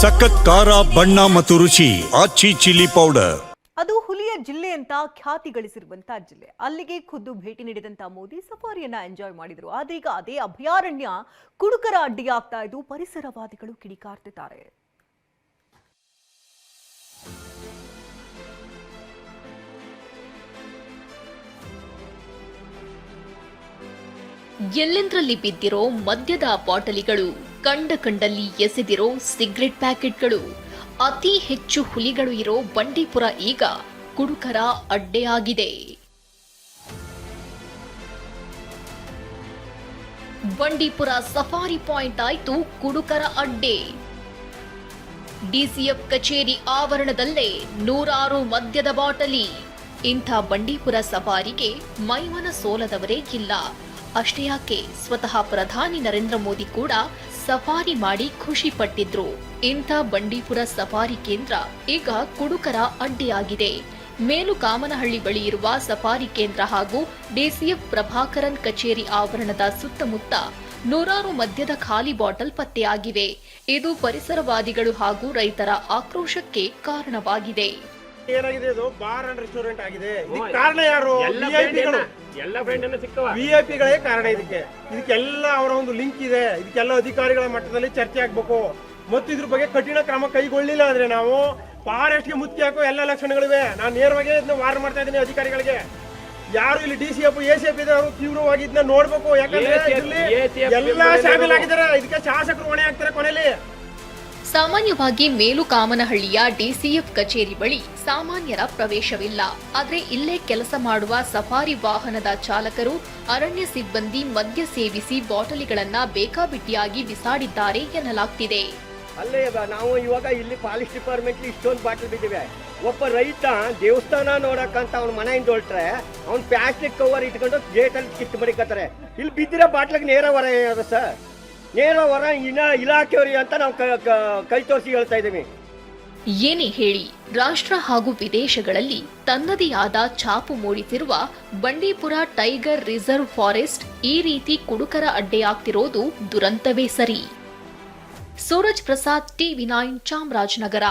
ಸಖತ್ ಖಾರ ಬಣ್ಣ ಮತ್ತು ರುಚಿ ಆಚಿ ಚಿಲ್ಲಿ ಪೌಡರ್. ಅದು ಹುಲಿಯ ಜಿಲ್ಲೆ ಅಂತ ಖ್ಯಾತಿ ಗಳಿಸಿರುವಂತಹ ಜಿಲ್ಲೆ. ಅಲ್ಲಿಗೆ ಖುದ್ದು ಭೇಟಿ ನೀಡಿದಂತ ಮೋದಿ ಸಫಾರಿಯನ್ನ ಎಂಜಾಯ್ ಮಾಡಿದ್ರು. ಆದ್ರೀಗ ಅದೇ ಅಭಯಾರಣ್ಯ ಕುಡುಕರ ಅಡ್ಡಿಯಾಗ್ತಾ ಇದ್ದು ಪರಿಸರವಾದಿಗಳು ಕಿಡಿಕಾರ್ತಿದ್ದಾರೆ. ಎಲ್ಲೆಂದ್ರಲ್ಲಿ ಬಿದ್ದಿರೋ ಮದ್ಯದ ಬಾಟಲಿಗಳು. ಕಂಡ ಕಂಡಲ್ಲಿ ಎಸೆದಿರೋ ಸಿಗರೆಟ್ ಪ್ಯಾಕೆಟ್ಗಳು. ಅತಿ ಹೆಚ್ಚು ಹುಲಿಗಳು ಇರೋ ಬಂಡೀಪುರ ಈಗ ಕುಡುಕರ ಅಡ್ಡೆಯಾಗಿದೆ ಬಂಡೀಪುರ ಸಫಾರಿ ಪಾಯಿಂಟ್ ಆಯಿತು ಕುಡುಕರ ಅಡ್ಡೆ. ಡಿಸಿಎಫ್ ಕಚೇರಿ ಆವರಣದಲ್ಲೇ ನೂರಾರು ಮದ್ಯದ ಬಾಟಲಿ. ಇಂಥ ಬಂಡೀಪುರ ಸಫಾರಿಗೆ ಮೈಮನ ಸೋಲದವರೇ ಇಲ್ಲ. ಅಷ್ಟೇ ಯಾಕೆ? ಸ್ವತಃ ಪ್ರಧಾನಿ ನರೇಂದ್ರ ಮೋದಿ ಕೂಡ ಸಫಾರಿ ಮಾಡಿ ಖುಷಿ ಪಟ್ಟಿದ್ರು. ಇಂಥ ಬಂಡೀಪುರ ಸಫಾರಿ ಕೇಂದ್ರ ಈಗ ಕುಡುಕರ ಅಡ್ಡಿಯಾಗಿದೆ. ಮೇಲು ಕಾಮನಹಳ್ಳಿ ಬಳಿ ಇರುವ ಸಫಾರಿ ಕೇಂದ್ರ ಹಾಗೂ ಡಿಸಿಎಫ್ ಪ್ರಭಾಕರನ್ ಕಚೇರಿ ಆವರಣದ ಸುತ್ತಮುತ್ತ ನೂರಾರು ಮದ್ಯದ ಖಾಲಿ ಬಾಟಲ್ ಪತ್ತೆಯಾಗಿವೆ. ಇದು ಪರಿಸರವಾದಿಗಳು ಹಾಗೂ ರೈತರ ಆಕ್ರೋಶಕ್ಕೆ ಕಾರಣವಾಗಿದೆ. ಏನಾಗಿದೆ ಇದು ಬಾರ್ ಅಂಡ್ ರೆಸ್ಟೋರೆಂಟ್ ಆಗಿದೆ. ಇದಕ್ಕೆ ಕಾರಣ ಯಾರು? ವಿಐಪಿಗಳು ಎಲ್ಲ ಅನ್ನ ಸಿಕ್ಕವ? ವಿಐಪಿಗಳೇ ಕಾರಣ ಇದಕ್ಕೆ. ಇದಕ್ಕೆಲ್ಲ ಅವರ ಒಂದು ಲಿಂಕ್ ಇದೆ. ಇದಕ್ಕೆಲ್ಲ ಅಧಿಕಾರಿಗಳ ಮಟ್ಟದಲ್ಲಿ ಚರ್ಚೆ ಆಗ್ಬೇಕು. ಮತ್ತು ಇದ್ರ ಬಗ್ಗೆ ಕಠಿಣ ಕ್ರಮ ಕೈಗೊಳ್ಳಿಲ್ಲ ಅಂದ್ರೆ ನಾವು ಫಾರೆಸ್ಟ್ಗೆ ಮುತ್ತಿ ಹಾಕೋ ಎಲ್ಲ ಲಕ್ಷಣಗಳಿವೆ. ನಾನು ನೇರವಾಗಿ ಇದನ್ನ ವಾರ್ ಮಾಡ್ತಾ ಇದ್ದೀನಿ ಅಧಿಕಾರಿಗಳಿಗೆ. ಯಾರು ಇಲ್ಲಿ D C F A C F ಇದ್ದಾರೆ ತೀವ್ರವಾಗಿ ಇದನ್ನ ನೋಡ್ಬೇಕು. ಯಾಕಂದ್ರೆ ಆಗಿದ್ದಾರೆ ಎಲ್ಲ ಶಾಮೀಲಾಗಿದ್ದಾರೆ ಇದಕ್ಕೆ ಶಾಸಕರು ಹೊಣೆ ಆಗ್ತಾರೆ ಕೊನೆಯಲ್ಲಿ ಸಾಮಾನ್ಯವಾಗಿ ಮೇಲು ಕಾಮನಹಳ್ಳಿಯ ಡಿಸಿಎಫ್ ಕಚೇರಿ ಬಳಿ ಸಾಮಾನ್ಯರ ಪ್ರವೇಶವಿಲ್ಲ. ಆದರೆ ಇಲ್ಲೇ ಕೆಲಸ ಮಾಡುವ ಸಫಾರಿ ವಾಹನದ ಚಾಲಕರು ಅರಣ್ಯ ಸಿಬ್ಬಂದಿ ಮದ್ಯ ಸೇವಿಸಿ ಬಾಟಲಿಗಳನ್ನ ಬೇಕಾಬಿಟ್ಟಿಯಾಗಿ ಬಿಸಾಡಿದ್ದಾರೆ ಎನ್ನಲಾಗ್ತಿದೆ. ಅಲ್ಲೇ ನಾವು ಇವಾಗ ಇಲ್ಲಿ ಪಾಲಿಸ್ ಡಿಪಾರ್ಟ್ಮೆಂಟ್ ಇಷ್ಟೊಂದು ಬಾಟಲ್ ಬಿದ್ದಿವೆ. ಒಬ್ಬ ರೈತ ದೇವಸ್ಥಾನ ನೋಡಕ್ಕಂತ ಅವ್ನ ಮನೆಯಿಂದ ಹೊರಟ್ರೆ ಅವ್ನ ಪ್ಲಾಸ್ಟಿಕ್ ಕವರ್ ಇಟ್ಕೊಂಡು ಗೇಟಲ್ಲಿ ಕಿತ್ತು ಬಡಿಕತ್ತಾರೆ. ಇಲ್ಲಿ ಬಿದ್ದಿರೋ ಬಾಟ್ಲಿಗೆ ನೇರ ಹೊರ ಸರ್. ನೇರ ಹೊರ ಇನ್ನ ಅಂತ ನಾವು ಕೈ ತೋರಿಸಿ ಹೇಳ್ತಾ ಇದ್ದೀವಿ. ಏನೇ ಹೇಳಿ, ರಾಷ್ಟ್ರ ಹಾಗೂ ವಿದೇಶಗಳಲ್ಲಿ ತನ್ನದೇ ಆದ ಛಾಪು ಮೂಡಿಸಿರುವ ಬಂಡೀಪುರ ಟೈಗರ್ ರಿಸರ್ವ್ ಫಾರೆಸ್ಟ್ ಈ ರೀತಿ ಕುಡುಕರ ಅಡ್ಡೆಯಾಗ್ತಿರೋದು ದುರಂತವೇ ಸರಿ. ಸೂರಜ್ ಪ್ರಸಾದ್ ಟಿ ವಿನಾಯ್ ಚಾಮರಾಜನಗರ.